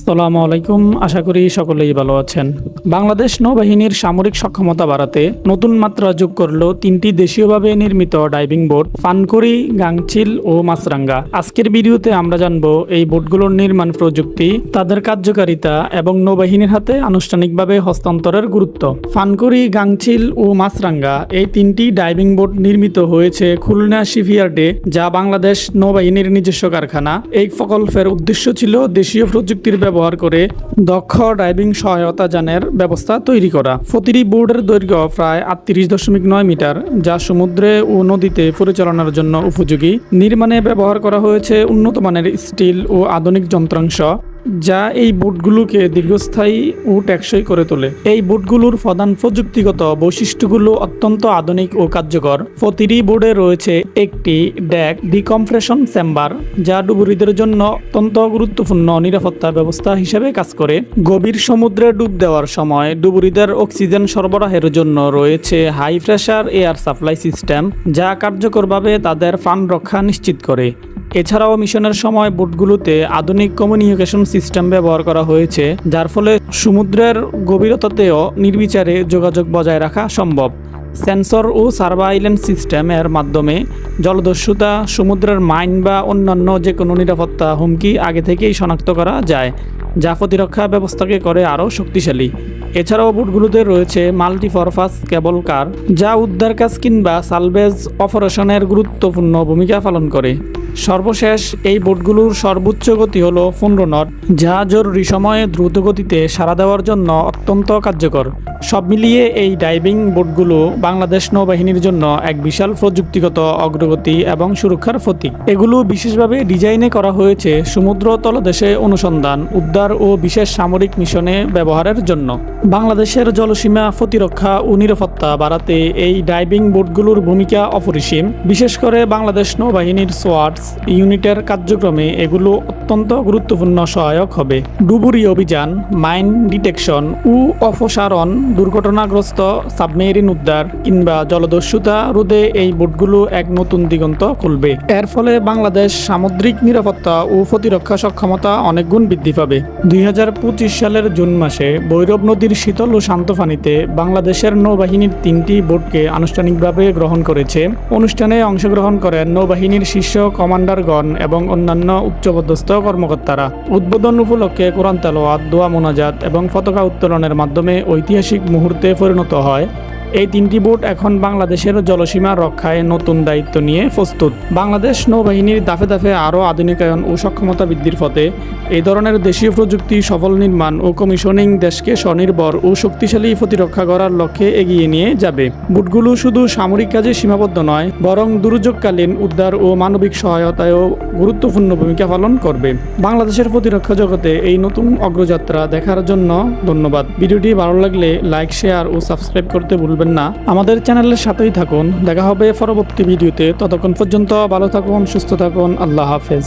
আসসালামু আলাইকুম। আশা করি সকলেই ভালো আছেন। বাংলাদেশ নৌবাহিনীর সামরিক সক্ষমতা বাড়াতে নতুন মাত্রা যোগ করল তিনটি দেশীয়ভাবে নির্মিত ডাইভিং বোট ফানকুড়ি গাংচিল ও মাছরাঙ্গা। আজকের ভিডিওতে আমরা জানব এই বোটগুলোর নির্মাণ প্রযুক্তি, তাদের কার্যকারিতা এবং নৌবাহিনীর হাতে আনুষ্ঠানিকভাবে হস্তান্তরের গুরুত্ব। ফানকুড়ি গাংচিল ও মাছরাঙ্গা এই তিনটি ডাইভিং বোট নির্মিত হয়েছে খুলনা শিপইয়ার্ডে, যা বাংলাদেশ নৌবাহিনীর নিজস্ব কারখানা। এই প্রকল্পের উদ্দেশ্য ছিল দেশীয় প্রযুক্তির ব্যবহার করে দক্ষ ড্রাইভিং সহায়তা যানের ব্যবস্থা তৈরি করা। প্রতিটি বোর্ডের দৈর্ঘ্য প্রায় আটত্রিশ দশমিক নয় মিটার, যা সমুদ্রে ও নদীতে পরিচালনার জন্য উপযোগী। নির্মাণে ব্যবহার করা হয়েছে উন্নত মানের স্টিল ও আধুনিক যন্ত্রাংশ। যা এই বুটগুলোকে দীর্ঘস্থায়ী ও টেকসই করে তোলে। এই বুটগুলোর প্রধান প্রযুক্তিগত বৈশিষ্ট্যগুলো অত্যন্ত আধুনিক ও কার্যকর। প্রতিটি বোর্ডে রয়েছে একটি ড্যাক ডিকম্প্রেশন চেম্বার, যা ডুবুরিদের জন্য অত্যন্ত গুরুত্বপূর্ণ নিরাপত্তা ব্যবস্থা হিসেবে কাজ করে। গভীর সমুদ্রে ডুব দেওয়ার সময় ডুবুরিদের অক্সিজেন সরবরাহের জন্য রয়েছে high pressure air supply system, যা কার্যকরভাবে তাদের প্রাণ রক্ষা নিশ্চিত করে। এছাড়াও মিশনের সময় বোটগুলোতে আধুনিক কমিউনিকেশন সিস্টেম ব্যবহার করা হয়েছে, যার ফলে সমুদ্রের গভীরতাতেও নির্বিচারে যোগাযোগ বজায় রাখা সম্ভব। সেন্সর ও সার্ভাইলেন্স সিস্টেমের মাধ্যমে জলদস্যুতা, সমুদ্রের মাইন বা অন্যান্য যে কোনো নিরাপত্তা হুমকি আগে থেকেই শনাক্ত করা যায়, যা প্রতিরক্ষা ব্যবস্থাকে করে আরও শক্তিশালী। এছাড়াও বুটগুলোতে রয়েছে মাল্টিপারপাস কেবল কার, যা উদ্ধার কাজ কিংবা সালভেজ অপারেশনের গুরুত্বপূর্ণ ভূমিকা পালন করে। সর্বশেষ, এই বোটগুলোর সর্বোচ্চ গতি হল পনেরো নট, যা জরুরি সময়ে দ্রুত গতিতে সাড়া দেওয়ার জন্য অত্যন্ত কার্যকর। সব মিলিয়ে এই ডাইভিং বোটগুলো বাংলাদেশ নৌবাহিনীর জন্য এক বিশাল প্রযুক্তিগত অগ্রগতি এবং সুরক্ষার প্রতীক। এগুলো বিশেষভাবে ডিজাইনে করা হয়েছে সমুদ্র তলদেশে অনুসন্ধান, উদ্ধার ও বিশেষ সামরিক মিশনে ব্যবহারের জন্য। বাংলাদেশের জলসীমা প্রতিরক্ষা ও নিরাপত্তা বাড়াতে এই ডাইভিং বোটগুলোর ভূমিকা অপরিসীম। বিশেষ করে বাংলাদেশ নৌবাহিনীর সোয়ার্টস ইউনিটের কার্যক্রমে এগুলো অত্যন্ত গুরুত্বপূর্ণ সহায়ক হবে। ডুবুরি অভিযান, মাইন ডিটেকশন ও অপসারণ, দুর্ঘটনাগ্রস্ত সাবমেরিন উদ্ধার কিংবা জলদস্যুতা রোধে এই বোটগুলো এক নতুন দিগন্ত খুলবে। এর ফলে বাংলাদেশ সামুদ্রিক নিরাপত্তা ও প্রতিরক্ষা সক্ষমতা অনেক গুণ বৃদ্ধি পাবে। দুই হাজার পঁচিশ সালের জুন মাসে ভৈরব নদীর শীতল ও শান্ত পানিতে বাংলাদেশের নৌবাহিনীর তিনটি বোটকে আনুষ্ঠানিকভাবে গ্রহণ করেছে। অনুষ্ঠানে অংশগ্রহণ করেন নৌবাহিনীর শীর্ষ কমান্ডারগণ এবং অন্যান্য উচ্চপদস্থ কর্মকর্তারা। উদ্বোধন উপলক্ষে কোরআন তেলোয়াত দোয়া মোনাজাত এবং পতাকা উত্তোলনের মাধ্যমে ঐতিহাসিক মুহূর্তে পরিণত হয়। এই তিনটি বোট এখন বাংলাদেশের জলসীমা রক্ষায় নতুন দায়িত্ব নিয়ে প্রস্তুত। বাংলাদেশ নৌবাহিনীর দাফে দাফে আরও আধুনিকায়ন ও সক্ষমতা বৃদ্ধির পথে এই ধরনের দেশীয় প্রযুক্তি, সফল নির্মাণ ও কমিশনিং দেশকে স্বনির্ভর ও শক্তিশালী প্রতিরক্ষা করার লক্ষ্যে এগিয়ে নিয়ে যাবে। বুটগুলো শুধু সামরিক কাজে সীমাবদ্ধ নয়, বরং দুর্যোগকালীন উদ্ধার ও মানবিক সহায়তায়ও গুরুত্বপূর্ণ ভূমিকা পালন করবে। বাংলাদেশের প্রতিরক্ষা জগতে এই নতুন অগ্রযাত্রা দেখার জন্য ধন্যবাদ। ভিডিওটি ভালো লাগলে লাইক, শেয়ার ও সাবস্ক্রাইব করতে ভুলবেন না। আমাদের চ্যানেলের সাথেই থাকুন। দেখা হবে পরবর্তী ভিডিওতে। ততক্ষণ পর্যন্ত ভালো থাকুন, সুস্থ থাকুন। আল্লাহ হাফেজ।